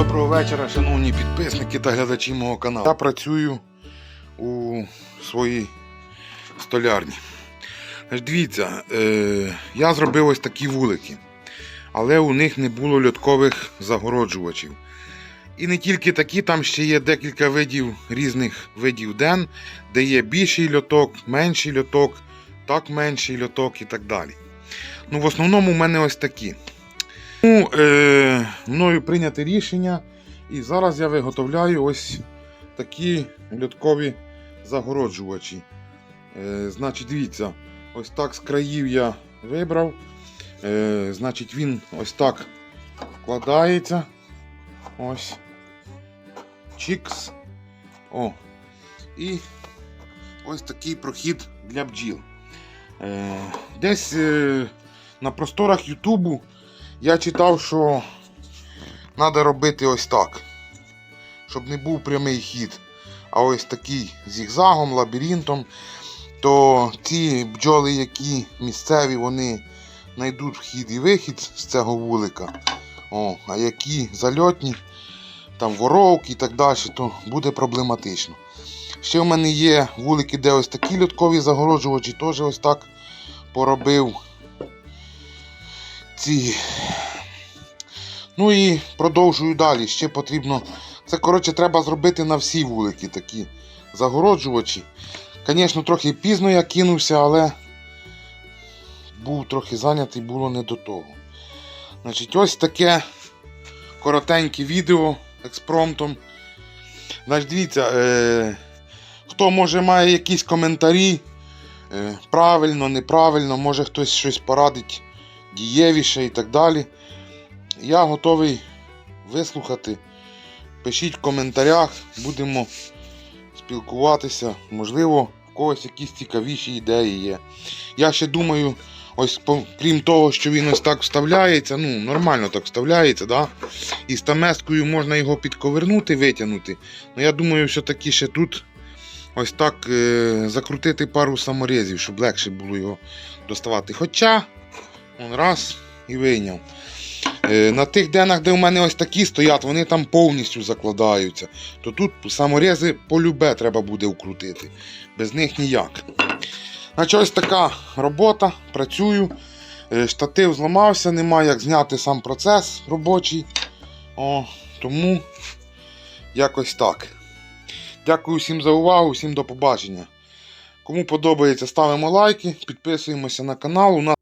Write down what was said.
Доброго вечора, шановні підписники та глядачі мого каналу. Я працюю у своїй столярні. Дивіться, е, я зробив ось такі вулики, але у них не було льоткових загороджувачів. І не тільки такі, там ще є декілька видів різних видів ден, де є більший льоток, менший льоток, так менший льоток і так далі. Ну, в основному в мене ось такі. Ну, е, мною прийняте рішення, і зараз я виготовляю ось такі льоткові загороджувачі. Е, значить, дивіться, ось так з країв я вибрав. Е, значить, він ось так вкладається. Ось. Чікс. О. І ось такий прохід для бджіл. Е, десь е, на просторах Ютубу я читав, що треба робити ось так, щоб не був прямий хід, а ось такий зігзагом, лабіринтом, то ті бджоли, які місцеві, вони знайдуть вхід і вихід з цього вулика. О, а які зальотні, там воровки і так далі, то буде проблематично. Ще в мене є вулики, де ось такі льоткові загороджувачі, теж ось так поробив ці. Ну і продовжую далі. Ще потрібно. Це, коротше, треба зробити на всі вулики такі загороджувачі. Звісно, трохи пізно я кинувся, але був трохи зайнятий, було не до того. Значить, ось таке коротеньке відео експромтом. Значить, дивіться, е, хто може має якісь коментарі, е, правильно, неправильно, може хтось щось порадить дієвіше і так далі. Я готовий вислухати. Пишіть в коментарях, будемо спілкуватися. Можливо, в когось якісь цікавіші ідеї є. Я ще думаю, ось крім того, що він ось так вставляється, ну, нормально так вставляється, да? і з тамескою можна його підковернути, витягнути. Ну, я думаю, все-таки ще тут ось так е- закрутити пару саморезів, щоб легше було його доставати. Хоча, он раз і вийняв. Е, На тих денах, де у мене ось такі стоять, вони там повністю закладаються. То тут саморези полюбе треба буде вкрутити. Без них ніяк. Значить, ось така робота. Працюю. Е, Штатив зламався, немає як зняти сам процес робочий. О, тому якось так. Дякую всім за увагу, всім до побачення. Кому подобається, ставимо лайки, підписуємося на канал.